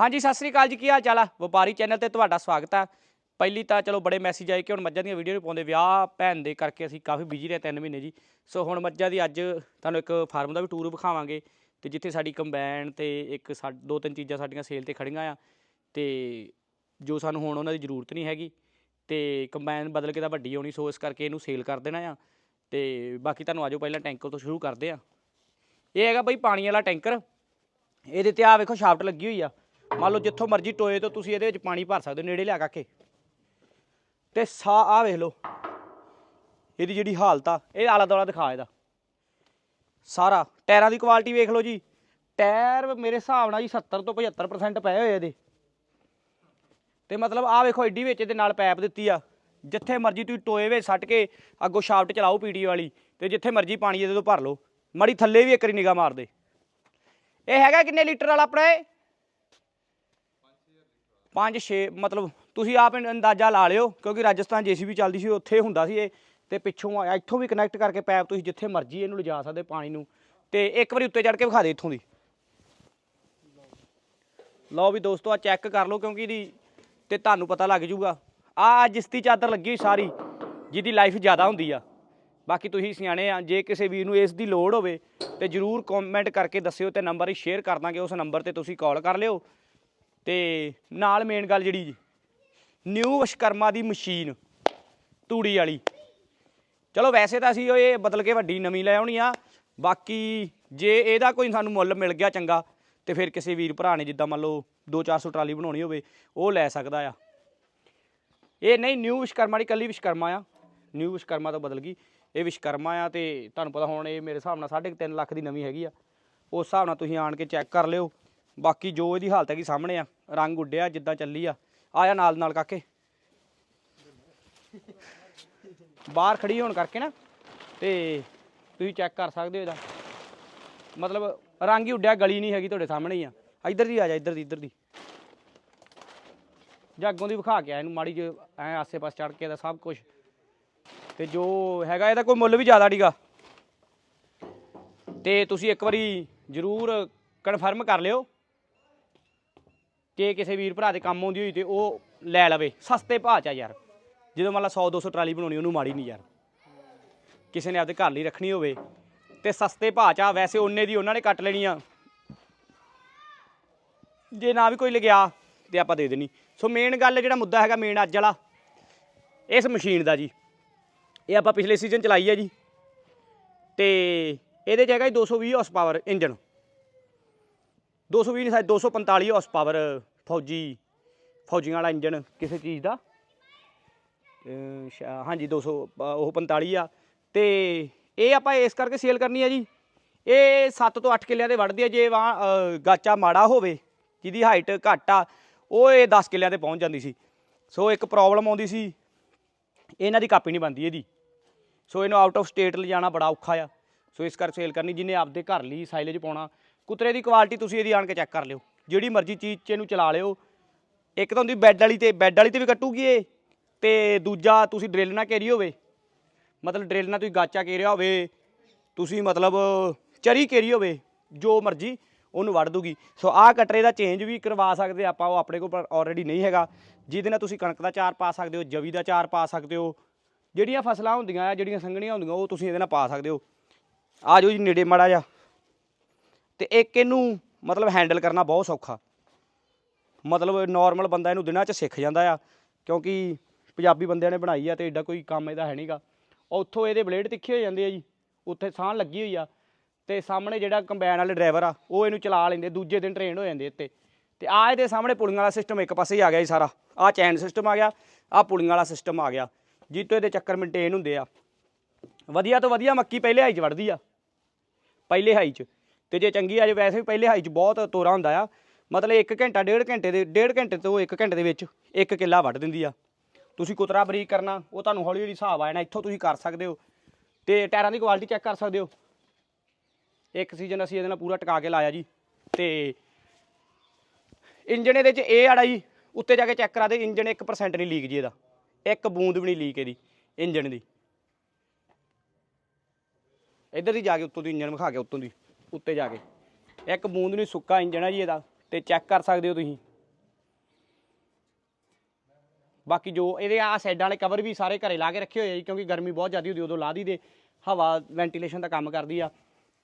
ਹਾਂਜੀ, ਸਤਿ ਸ੍ਰੀ ਅਕਾਲ ਜੀ, ਕੀ ਹਾਲ ਚਾਲ ਆ? ਵਪਾਰੀ ਚੈਨਲ ਤੇ ਤੁਹਾਡਾ ਸਵਾਗਤ ਆ। ਪਹਿਲੀ ਤਾਂ ਚਲੋ ਬੜੇ ਮੈਸੇਜ ਆਏ ਕਿ ਹੁਣ ਮੱਝਾਂ ਦੀਆਂ ਵੀਡੀਓ ਨਹੀਂ ਪਾਉਂਦੇ, ਵਿਆਹ ਭੈਣ ਦੇ ਕਰਕੇ ਅਸੀਂ ਕਾਫੀ ਬਿਜ਼ੀ ਰਹੇ ਤਿੰਨ ਮਹੀਨੇ ਜੀ। ਸੋ ਹੁਣ ਮੱਝਾਂ ਦੀ ਅੱਜ ਤੁਹਾਨੂੰ ਇੱਕ ਫਾਰਮ ਦਾ ਵੀ ਟੂਰ ਵਿਖਾਵਾਂਗੇ ਤੇ ਜਿੱਥੇ ਸਾਡੀ ਕੰਬਾਈਨ ਤੇ ਇੱਕ ਸਾ- ਦੋ ਤਿੰਨ ਚੀਜ਼ਾਂ ਸਾਡੀਆਂ ਸੇਲ ਤੇ ਖੜੀਆਂ ਆ ਤੇ ਜੋ ਸਾਨੂੰ ਹੁਣ ਉਹਨਾਂ ਦੀ ਜ਼ਰੂਰਤ ਨਹੀਂ ਹੈਗੀ ਤੇ ਕੰਬਾਈਨ ਬਦਲ ਕੇ ਤਾਂ ਵੱਡੀ ਹੋਣੀ ਸੋ ਇਸ ਕਰਕੇ ਇਹਨੂੰ ਸੇਲ ਕਰ ਦੇਣਾ ਆ। ਤੇ ਬਾਕੀ ਤੁਹਾਨੂੰ ਆਜੋ ਪਹਿਲਾਂ ਟੈਂਕਰ ਤੋਂ ਸ਼ੁਰੂ ਕਰਦੇ ਆ। ਇਹ ਹੈਗਾ ਬਈ ਪਾਣੀ ਵਾਲਾ ਟੈਂਕਰ ਇਹਦੇ ਤੇ ਆ ਵੇਖੋ ਸ਼ਾਫਟ ਲੱਗੀ ਹੋਈ ਆ। ਮੰਨ ਲਓ ਜਿੱਥੋਂ ਮਰਜ਼ੀ ਟੋਏ ਤੋਂ ਤੁਸੀਂ ਇਹਦੇ ਵਿੱਚ ਪਾਣੀ ਭਰ ਸਕਦੇ ਹੋ, ਨੇੜੇ ਲਿਆ ਕੇ ਤੇ ਸਾ ਆ ਵੇਖ ਲਓ। ਇਹਦੀ ਜਿਹੜੀ ਹਾਲਤ ਆ, ਇਹ ਆਲਾ ਦੁਆਲਾ ਦਿਖਾ ਇਹਦਾ। ਸਾਰਾ, ਟਾਇਰਾਂ ਦੀ ਕੁਆਲਿਟੀ ਵੇਖ ਲਓ ਜੀ। ਟਾਇਰ ਮੇਰੇ ਹਿਸਾਬ ਨਾਲ ਜੀ 70 ਤੋਂ 75% ਪਏ ਹੋਏ ਇਹਦੇ। ਤੇ ਮਤਲਬ ਆ ਵੇਖੋ ਐਡੀ ਵਿੱਚ ਇਹਦੇ ਨਾਲ ਪੈਪ ਦਿੱਤੀ ਆ। ਜਿੱਥੇ ਮਰਜ਼ੀ ਤੁਸੀਂ ਟੋਏ ਵਿੱਚ ਸੱਟ ਕੇ ਅੱਗੋਂ ਸ਼ਾਫਟ ਚਲਾਓ ਪੀਟੀ ਵਾਲੀ, ਤੇ ਜਿੱਥੇ ਮਰਜ਼ੀ ਪਾਣੀ ਇਹਦੇ ਤੋਂ ਭਰ ਲਓ। ਮੜੀ ਥੱਲੇ ਵੀ ਇੱਕ ਵਾਰੀ ਨਿਗਾਹ ਮਾਰ ਦੇ। ਇਹ ਹੈਗਾ ਕਿੰਨੇ ਲੀਟਰ ਵਾਲਾ ਆਪਣਾ ਇਹ? 5 6 ਮਤਲਬ ਤੁਸੀਂ ਆਪ ਅੰਦਾਜ਼ਾ ਲਾ ਲਿਓ, ਕਿਉਂਕਿ ਰਾਜਸਥਾਨ ਜੀਸੀਬੀ ਚੱਲਦੀ ਸੀ, ਉੱਥੇ ਹੁੰਦਾ ਸੀ ਇਹ, ਤੇ ਪਿੱਛੋਂ ਇੱਥੋਂ ਵੀ ਕਨੈਕਟ ਕਰਕੇ ਪੈਪ ਤੁਸੀਂ ਜਿੱਥੇ ਮਰਜ਼ੀ ਇਹਨੂੰ ਲਿਜਾ ਸਕਦੇ ਪਾਣੀ ਨੂੰ, ਤੇ ਇੱਕ ਵਾਰੀ ਉੱਤੇ ਚੜ ਕੇ ਵਿਖਾ ਦੇ ਇੱਥੋਂ ਦੀ। ਲਓ ਵੀ ਦੋਸਤੋ ਆ ਚੈੱਕ ਕਰ ਲਓ, ਕਿਉਂਕਿ ਇਹਦੀ, ਤੇ ਤੁਹਾਨੂੰ ਪਤਾ ਲੱਗ ਜੂਗਾ। ਆ ਜਿਸ ਦੀ ਚਾਦਰ ਲੱਗੀ ਹੋਈ ਸਾਰੀ, ਜਿਹਦੀ ਲਾਈਫ ਜ਼ਿਆਦਾ ਹੁੰਦੀ ਆ। ਬਾਕੀ ਤੁਸੀਂ ਸਿਆਣੇ ਆ, ਜੇ ਕਿਸੇ ਵੀਰ ਨੂੰ ਇਸ ਦੀ ਲੋੜ ਹੋਵੇ, ਤੇ ਜਰੂਰ ਕਮੈਂਟ ਕਰਕੇ ਦੱਸਿਓ ਤੇ ਨੰਬਰ ਹੀ ਸ਼ੇਅਰ ਕਰ ਦਾਂਗੇ, ਉਸ ਨੰਬਰ ਤੇ ਤੁਸੀਂ ਕਾਲ ਕਰ ਲਿਓ। ਤੇ ਨਾਲ ਮੇਨ ਗੱਲ ਜਿਹੜੀ ਜੀ ਨਿਊ ਵਿਸ਼ਕਰਮਾ ਦੀ ਮਸ਼ੀਨ, ਤੂੜੀ ਵਾਲੀ। ਚਲੋ ਵੈਸੇ ਤਾਂ ਅਸੀਂ ਇਹ ਬਦਲ ਕੇ ਵੱਡੀ ਨਵੀਂ ਲੈ ਆਉਣੀ ਆ, ਬਾਕੀ ਜੇ ਇਹਦਾ ਕੋਈ ਸਾਨੂੰ ਮੁੱਲ ਮਿਲ ਗਿਆ ਚੰਗਾ, ਤੇ ਫਿਰ ਕਿਸੇ ਵੀਰ ਭਰਾ ਨੇ ਜਿੱਦਾਂ ਮੰਨ ਲਓ 2-400 ਟਰਾਲੀ ਬਣਾਉਣੀ ਹੋਵੇ, ਉਹ ਲੈ ਸਕਦਾ ਆ। ਇਹ ਨਹੀਂ ਨਿਊ ਵਿਸ਼ਕਰਮਾ ਦੀ ਕੱਲੀ ਵਿਸ਼ਕਰਮਾ ਆ। ਨਿਊ ਵਿਸ਼ਕਰਮਾ ਤੋਂ ਬਦਲ ਗਈ। ਇਹ ਵਿਸ਼ਕਰਮਾ ਆ ਤੇ ਤੁਹਾਨੂੰ ਪਤਾ ਹੁਣ ਇਹ ਮੇਰੇ ਹਿਸਾਬ ਨਾਲ 3.5 ਲੱਖ ਦੀ ਨਵੀਂ ਹੈਗੀ ਆ। ਉਸ ਹਿਸਾਬ ਨਾਲ ਤੁਸੀਂ ਆਣ ਕੇ ਚੈੱਕ ਕਰ ਲਿਓ। ਬਾਕੀ ਜੋ ਇਹਦੀ ਹਾਲਤ ਹੈਗੀ ਸਾਹਮਣੇ ਆ। ਰੰਗ ਉੱਡਿਆ, ਜਿੱਦਾਂ ਚੱਲੀ ਆ। ਆਇਆ ਨਾਲ ਨਾਲ ਕਾਕੇ। ਬਾਹਰ ਖੜੀ ਹੋਣ ਕਰਕੇ ਨਾ, ਤੇ ਤੁਸੀਂ ਚੈੱਕ ਕਰ ਸਕਦੇ ਹੋ ਇਹਦਾ। ਮਤਲਬ ਰੰਗ ਹੀ ਉੱਡਿਆ, ਗਲੀ ਨਹੀਂ ਹੈਗੀ ਤੁਹਾਡੇ ਸਾਹਮਣੇ ਹੀ ਆ। ਇੱਧਰ ਦੀ ਆ ਜਾ, ਇੱਧਰ ਦੀ ਇੱਧਰ ਦੀ। ਜਾਂ ਦੀ ਵਿਖਾ ਕੇ ਆ, ਇਹਨੂੰ ਮਾੜੀ ਜਿਹੀ ਐ ਆਸੇ ਪਾਸੇ ਚੜ ਕੇ ਦਾ ਸਭ ਕੁਝ ਤੇ ਜੋ ਹੈਗਾ, ਇਹਦਾ ਕੋਈ ਮੁੱਲ ਵੀ ਜ਼ਿਆਦਾ ਨਹੀਂਗਾ ਤੇ ਤੁਸੀਂ ਇੱਕ ਵਾਰੀ ਜ਼ਰੂਰ ਕਨਫਰਮ ਕਰ ਲਿਓ। ਕਿ ਕਿਸੇ ਵੀਰ ਭਰਾ ਦੇ ਕੰਮ ਆਉਂਦੀ ਹੋਈ ਤੇ ਉਹ ਲੈ ਲਵੇ। ਸਸਤੇ ਭਾਅ ਚ ਆ ਯਾਰ। ਜਦੋਂ ਮੰਨ ਲਾ 100 200 ਟਰਾਲੀ ਬਣਾਉਣੀ, ਉਹਨੂੰ ਮਾੜੀ ਨਹੀਂ ਯਾਰ। ਕਿਸੇ ਨੇ ਆਪਦੇ ਘਰ ਲਈ ਰੱਖਣੀ ਹੋਵੇ। ਤੇ ਸਸਤੇ ਭਾਅ ਚ ਆ, ਵੈਸੇ ਉਹਨੇ ਦੀ ਉਹਨਾਂ ਨੇ ਕੱਟ ਲੈਣੀ ਆ ਜੇ ਨਾ ਵੀ ਕੋਈ ਲਗਿਆ, ਤੇ ਆਪਾਂ ਦੇ ਦੇਣੀ। ਸੋ ਮੇਨ ਗੱਲ, ਜਿਹੜਾ ਮੁੱਦਾ ਹੈਗਾ ਮੇਨ ਅੱਜ ਵਾਲਾ, ਇਸ ਮਸ਼ੀਨ ਦਾ ਜੀ। ਇਹ ਆਪਾਂ ਪਿਛਲੇ ਸੀਜ਼ਨ ਚਲਾਈ ਹੈ ਜੀ। ਤੇ ਇਹਦੇ 'ਚ ਹੈਗਾ ਜੀ 220 ਹਾਰਸ ਪਾਵਰ ਇੰਜਨ 220 ਨਹੀਂ ਸਾਇਦ 245 ਹਾਰਸ ਪਾਵਰ ਫੌਜੀ, ਫੌਜੀਆਂ ਵਾਲਾ ਇੰਜਨ ਕਿਸੇ ਚੀਜ਼ ਦਾ। ਸ਼ਾ- ਹਾਂਜੀ 200 ਪ- ਉਹ 45 ਆ। ਤੇ ਇਹ ਆਪਾਂ ਇਸ ਕਰਕੇ ਸੇਲ ਕਰਨੀ ਆ ਜੀ। ਇਹ 7 ਤੋਂ 8 ਕਿੱਲਿਆਂ ਦੇ ਵੜਦੀ ਆ, ਜੇ ਵਾ ਗਾਚਾ ਮਾੜਾ ਹੋਵੇ, ਜਿਹਦੀ ਹਾਈਟ ਘੱਟ ਆ, ਉਹ ਇਹ 10 ਕਿੱਲਿਆਂ ਤੇ ਪਹੁੰਚ ਜਾਂਦੀ ਸੀ। ਸੋ ਇੱਕ ਪ੍ਰੋਬਲਮ ਆਉਂਦੀ ਸੀ, ਇਹਨਾਂ ਦੀ ਕਾਪੀ ਨਹੀਂ ਬਣਦੀ ਇਹਦੀ। ਸੋ ਇਹਨੂੰ ਆਊਟ ਆਫ ਸਟੇਟ ਲਿਜਾਣਾ ਬੜਾ ਔਖਾ ਆ। ਸੋ ਇਸ ਕਰਕੇ ਸੇਲ ਕਰਨੀ, ਜਿਹਨੇ ਆਪਦੇ ਘਰ ਲਈ ਸਾਈਲੇਜ ਪਾਉਣਾ ਕੁਤਰੇ ਦੀ ਕੁਆਲਿਟੀ ਤੁਸੀਂ ਇਹਦੀ ਆਣ ਕੇ ਚੈੱਕ ਕਰ ਲਿਓ। ਜਿਹੜੀ ਮਰਜ਼ੀ ਚੀਜ਼ 'ਚ ਇਹਨੂੰ ਚਲਾ ਲਿਓ। ਇੱਕ ਤਾਂ ਹੁੰਦੀ ਬੈੱਡ ਵਾਲੀ ਤੇ ਬੈੱਡ ਵਾਲੀ ਤੇ ਵੀ ਕੱਟੂਗੀ ਇਹ। ਤੇ ਦੂਜਾ ਤੁਸੀਂ ਡਰਿਲ ਨਾ ਕੇਰੀ ਹੋਵੇ। ਮਤਲਬ ਡਰਿਲ ਨਾਲ ਤੁਸੀਂ ਗਾਚਾ ਕੇਰਿਆ ਹੋਵੇ, ਤੁਸੀਂ ਮਤਲਬ ਚਰੀ ਕੇਰੀ ਹੋਵੇ, ਜੋ ਮਰਜ਼ੀ ਉਹਨੂੰ ਵੱਢ ਦੂਗੀ। ਸੋ ਆਹ ਕਟਰੇ ਦਾ ਚੇਂਜ ਵੀ ਕਰਵਾ ਸਕਦੇ ਆਪਾਂ, ਉਹ ਆਪਣੇ ਕੋਲ ਪਰ ਆਲਰੇਡੀ ਨਹੀਂ ਹੈਗਾ। ਜਿਹਦੇ ਨਾਲ ਤੁਸੀਂ ਕਣਕ ਦਾ ਚਾਰ ਪਾ ਸਕਦੇ ਹੋ, ਜਵੀ ਦਾ ਚਾਰ ਪਾ ਸਕਦੇ ਹੋ। ਜਿਹੜੀਆਂ ਫਸਲਾਂ ਹੁੰਦੀਆਂ ਆ, ਜਿਹੜੀਆਂ ਸੰਘਣੀਆਂ ਹੁੰਦੀਆਂ, ਉਹ ਤੁਸੀਂ ਇਹਦੇ ਨਾਲ ਪਾ ਸਕਦੇ ਹੋ। ਆ ਜਾਓ ਜੀ, ਨੇੜੇ ਮਾੜਾ ਜਾ ਤੇ ਇੱਕ ਇਹਨੂੰ ਮਤਲਬ ਹੈਂਡਲ ਕਰਨਾ ਬਹੁਤ ਸੌਖਾ। ਮਤਲਬ ਨਾਰਮਲ ਬੰਦਾ ਇਹਨੂੰ ਦਿਨਾਂ 'ਚ ਸਿੱਖ ਜਾਂਦਾ ਆ, ਕਿਉਂਕਿ ਪੰਜਾਬੀ ਬੰਦਿਆਂ ਨੇ ਬਣਾਈ ਆ ਤੇ ਐਡਾ ਕੋਈ ਕੰਮ ਇਹਦਾ ਹੈ ਨਹੀਂਗਾ। ਉੱਥੋਂ ਇਹਦੇ ਬਲੇਡ ਤਿੱਖੇ ਹੋ ਜਾਂਦੇ ਆ ਜੀ, ਉੱਥੇ ਸਾਹ ਲੱਗੀ ਹੋਈ ਆ ਤੇ ਸਾਹਮਣੇ ਜਿਹੜਾ ਕੰਬਾਈਨ ਵਾਲੇ ਡਰਾਈਵਰ ਆ, ਉਹ ਇਹਨੂੰ ਚਲਾ ਲੈਂਦੇ, ਦੂਜੇ ਦਿਨ ਟ੍ਰੇਨ ਹੋ ਜਾਂਦੇ ਇੱਥੇ। ਤੇ ਆ ਇਹਦੇ ਸਾਹਮਣੇ ਪੁਲਿੰਗ ਵਾਲਾ ਸਿਸਟਮ ਇੱਕ ਪਾਸੇ ਹੀ ਆ ਗਿਆ ਜੀ ਸਾਰਾ। ਆ ਚੈਨ ਸਿਸਟਮ ਆ ਗਿਆ ਆ ਪੁਲਿੰਗ ਵਾਲਾ ਸਿਸਟਮ ਆ ਗਿਆ। ਜਿੱਤੋਂ ਇਹਦੇ ਚੱਕਰ ਮੇਨਟੇਨ ਹੁੰਦੇ ਆ। ਵਧੀਆ ਤੋਂ ਵਧੀਆ ਮੱਕੀ ਪਹਿਲੇ ਹਾਈ 'ਚ ਵੜਦੀ ਆ। ਪਹਿਲੇ ਹਾਈ 'ਚ। ਤੇ ਜੇ ਚੰਗੀ ਆ ਜੇ ਵੈਸੇ ਵੀ ਪਹਿਲੇ ਹਾਈ 'ਚ ਬਹੁਤ ਤੋਰਾ ਹੁੰਦਾ ਆ, ਮਤਲਬ 1 ਘੰਟਾ, ਡੇਢ ਘੰਟੇ ਦੇ, ਡੇਢ ਘੰਟੇ ਤੋਂ 1 ਘੰਟੇ ਦੇ ਵਿੱਚ ਇੱਕ ਕਿੱਲਾ ਵੱਢ ਦਿੰਦੀ ਆ। ਤੁਸੀਂ ਕੁਤਰਾ ਬਰੀਕ ਕਰਨਾ, ਉਹ ਤੁਹਾਨੂੰ ਹੌਲੀ ਹੌਲੀ ਹਿਸਾਬ ਆ ਜਾਣਾ, ਇੱਥੋਂ ਤੁਸੀਂ ਕਰ ਸਕਦੇ ਹੋ। ਤੇ ਟਾਇਰਾਂ ਦੀ ਕੁਆਲਿਟੀ ਚੈੱਕ ਕਰ ਸਕਦੇ ਹੋ। ਇੱਕ ਸੀਜ਼ਨ ਅਸੀਂ ਇਹਦੇ ਨਾਲ ਪੂਰਾ ਟਿਕਾ ਕੇ ਲਾਇਆ ਜੀ। ਤੇ ਇੰਜਣ ਇਹਦੇ 'ਚ ਇਹ ਆੜਾ ਜੀ, ਉੱਤੇ ਜਾ ਕੇ ਚੈੱਕ ਕਰਾ ਦੇ, ਇੰਜਣ 1% ਨਹੀਂ ਲੀਕ ਜੀ ਇਹਦਾ। ਇੱਕ ਬੂੰਦ ਵੀ ਨਹੀਂ ਲੀਕ ਇਹਦੀ, ਇੰਜਣ ਦੀ। ਇੱਧਰ ਦੀ ਜਾ ਕੇ ਉੱਤੋਂ ਦੀ, ਇੰਜਣ ਵਿਖਾ ਕੇ ਉੱਤੋਂ ਦੀ। ਉੱਤੇ ਜਾ ਕੇ। ਇੱਕ ਬੂੰਦ ਨਹੀਂ ਸੁੱਕਾ ਇੰਜਣ ਹੈ ਜੀ ਇਹਦਾ, ਤੇ ਚੈੱਕ ਕਰ ਸਕਦੇ ਹੋ ਤੁਸੀਂ। ਬਾਕੀ ਜੋ ਇਹਦੇ ਆ ਸਾਈਡਾਂ ਵਾਲੇ ਕਵਰ ਵੀ ਸਾਰੇ ਘਰੇ ਲਾ ਕੇ ਰੱਖੇ ਹੋਏ ਆ ਜੀ, ਕਿਉਂਕਿ ਗਰਮੀ ਬਹੁਤ ਜ਼ਿਆਦਾ ਹੁੰਦੀ, ਉਦੋਂ ਲਾ ਦੀ ਦੇ ਹਵਾ ਵੈਂਟੀਲੇਸ਼ਨ ਦਾ ਕੰਮ ਕਰਦੀ ਆ।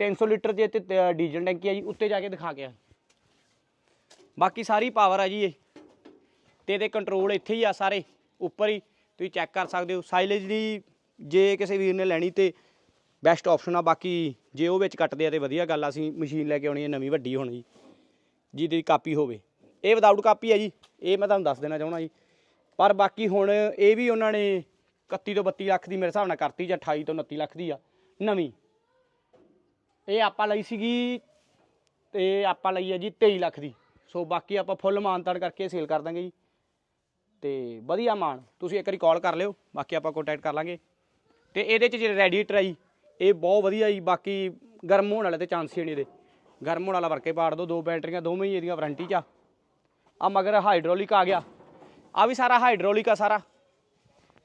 300 ਲੀਟਰ ਜੇ ਤੇ ਡੀਜ਼ਲ ਟੈਂਕੀ ਆ ਜੀ, ਉੱਤੇ ਜਾ ਕੇ ਦਿਖਾ ਕੇ ਆ। ਬਾਕੀ ਸਾਰੀ ਪਾਵਰ ਆ ਜੀ ਇਹ। ਤੇ ਇਹਦੇ ਕੰਟਰੋਲ ਇੱਥੇ ਹੀ ਆ ਸਾਰੇ, ਉੱਪਰ ਹੀ। ਤੁਸੀਂ ਚੈੱਕ ਕਰ ਸਕਦੇ ਹੋ। ਸਾਈਲੇਜ ਦੀ ਜੇ ਕਿਸੇ ਵੀਰ ਨੇ ਲੈਣੀ ਤੇ ਬੈਸਟ ਆਪਸ਼ਨ ਆ, ਬਾਕੀ ਜੇ ਉਹ ਵਿੱਚ ਕੱਟਦੇ ਆ ਤੇ ਵਧੀਆ ਗੱਲ ਆ, ਅਸੀਂ ਮਸ਼ੀਨ ਲੈ ਕੇ ਆਉਣੀ ਹੈ ਨਵੀਂ ਵੱਡੀ ਹੁਣ ਜੀ, ਜਿਹਦੀ ਕਾਪੀ ਹੋਵੇ। ਇਹ ਵਿਦਆਊਟ ਕਾਪੀ ਹੈ ਜੀ, ਇਹ ਮੈਂ ਤੁਹਾਨੂੰ ਦੱਸ ਦੇਣਾ ਚਾਹੁੰਦਾ ਜੀ। ਪਰ ਬਾਕੀ ਹੁਣ ਇਹ ਵੀ ਉਹਨਾਂ ਨੇ 31 ਤੋਂ 32 ਲੱਖ ਦੀ ਮੇਰੇ ਹਿਸਾਬ ਨਾਲ ਕਰਤੀ, ਜਾਂ 28 ਤੋਂ 29 ਲੱਖ ਦੀ ਆ, ਨਵੀਂ। ਇਹ ਆਪਾਂ ਲਈ ਸੀਗੀ ਤੇ ਆਪਾਂ ਲਈ ਹੈ ਜੀ 23 ਲੱਖ ਦੀ। ਸੋ ਬਾਕੀ ਆਪਾਂ ਫੁੱਲ ਮਾਨਤਾਨ ਕਰਕੇ ਸੇਲ ਕਰ ਦਾਂਗੇ ਜੀ। ਤੇ ਵਧੀਆ ਮਾਨ, ਤੁਸੀਂ ਇੱਕ ਵਾਰੀ ਕਾਲ ਕਰ ਲਿਓ, ਬਾਕੀ ਆਪਾਂ ਕੰਟੈਕਟ ਕਰ ਲਾਂਗੇ। ਤੇ ਇਹਦੇ ਚ ਜਿਹੜੇ ਰੈਡੀਏਟਰ ਆ ਜੀ ਇਹ ਬਹੁਤ ਵਧੀਆ ਜੀ, ਬਾਕੀ ਗਰਮ ਹੋਣ ਵਾਲੇ ਤੇ ਚਾਂਸ ਹੀ ਨਹੀਂ ਇਹਦੇ। ਗਰਮ ਹੋਣ ਵਾਲਾ ਵਰਕੇ ਪਾੜ ਦੋ ਦੋ ਬੈਟਰੀਆਂ, ਦੋਵੇਂ ਹੀ ਇਹਦੀਆਂ ਵਾਰੰਟੀ ਚ ਆ। ਆ ਮਗਰ ਹਾਈਡ੍ਰੋਲਿਕ ਆ ਗਿਆ। ਆ ਵੀ ਸਾਰਾ ਹਾਈਡ੍ਰੋਲਿਕ ਆ ਸਾਰਾ।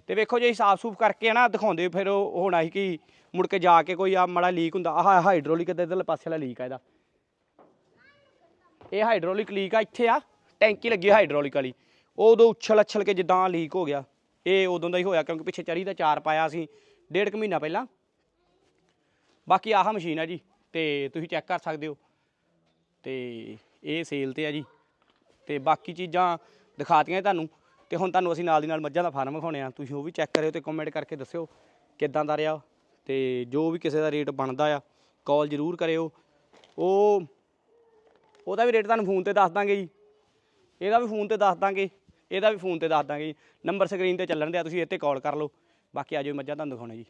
ਤੇ ਵੇਖੋ ਜੇ ਸਾਫ਼ ਸੂਫ ਕਰਕੇ ਨਾ ਦਿਖਾਉਂਦੇ ਫਿਰ ਉਹ ਹੋਣਾ ਸੀ ਕਿ ਮੁੜ ਕੇ ਜਾ ਕੇ ਕੋਈ ਆ ਮੜਾ ਲੀਕ ਹੁੰਦਾ। ਆਹ ਹਾਈਡ੍ਰੋਲਿਕ ਦੇ ਇਧਰਲੇ ਪਾਸੇ ਵਾਲਾ ਲੀਕ ਆ ਇਹਦਾ। ਇਹ ਹਾਈਡ੍ਰੋਲਿਕ ਲੀਕ ਆ, ਇੱਥੇ ਆ। ਟੈਂਕੀ ਲੱਗੀ ਹਾਈਡ੍ਰੋਲਿਕ ਵਾਲੀ। ਉਹ ਉਦੋਂ ਉਛਲ ਅੱਛਲ ਕੇ ਜਿੱਦਾਂ ਲੀਕ ਹੋ ਗਿਆ। ਇਹ ਉਦੋਂ ਦਾ ਹੀ ਹੋਇਆ ਕਿਉਂਕਿ ਪਿੱਛੇ ਚਰੀ ਦਾ ਚਾਰ ਪਾਇਆ ਸੀ। ਡੇਢ ਕੁ ਮਹੀਨਾ ਪਹਿਲਾਂ। ਬਾਕੀ ਆਹ ਮਸ਼ੀਨ ਆ ਜੀ, ਤੇ ਤੁਸੀਂ ਚੈੱਕ ਕਰ ਸਕਦੇ ਹੋ। ਤੇ ਇਹ ਸੇਲ ਤੇ ਆ ਜੀ। ਤੇ ਬਾਕੀ ਚੀਜ਼ਾਂ ਦਿਖਾਤੀਆਂ ਤੁਹਾਨੂੰ, ਤੇ ਹੁਣ ਤੁਹਾਨੂੰ ਅਸੀਂ ਨਾਲ ਦੀ ਨਾਲ ਮੱਝਾਂ ਦਾ ਫਾਰਮ ਵਿਖਾਉਣੇ ਆ। ਤੁਸੀਂ ਉਹ ਵੀ ਚੈੱਕ ਕਰਿਓ ਤੇ ਕਮੈਂਟ ਕਰਕੇ ਦੱਸਿਓ ਕਿੱਦਾਂ ਦਾ ਰਿਹਾ। ਤੇ ਜੋ ਵੀ ਕਿਸੇ ਦਾ ਰੇਟ ਬਣਦਾ ਆ ਕਾਲ ਜ਼ਰੂਰ ਕਰਿਓ। ਉਹ, ਉਹਦਾ ਵੀ ਰੇਟ ਤੁਹਾਨੂੰ ਫੋਨ ਤੇ ਦੱਸ ਦਾਂਗੇ ਜੀ। ਇਹਦਾ ਵੀ ਫੋਨ ਤੇ ਦੱਸ ਦਾਂਗੇ, ਇਹਦਾ ਵੀ ਫੋਨ ਤੇ ਦੱਸ ਦਾਂਗੇ ਜੀ। ਨੰਬਰ ਸਕਰੀਨ ਤੇ ਚੱਲਣ ਦਿਆ, ਤੁਸੀਂ ਇੱਥੇ ਕਾਲ ਕਰ ਲਓ। ਬਾਕੀ ਆਜੋ ਮੱਝਾਂ ਤੁਹਾਨੂੰ ਦਿਖਾਉਣੇ ਜੀ।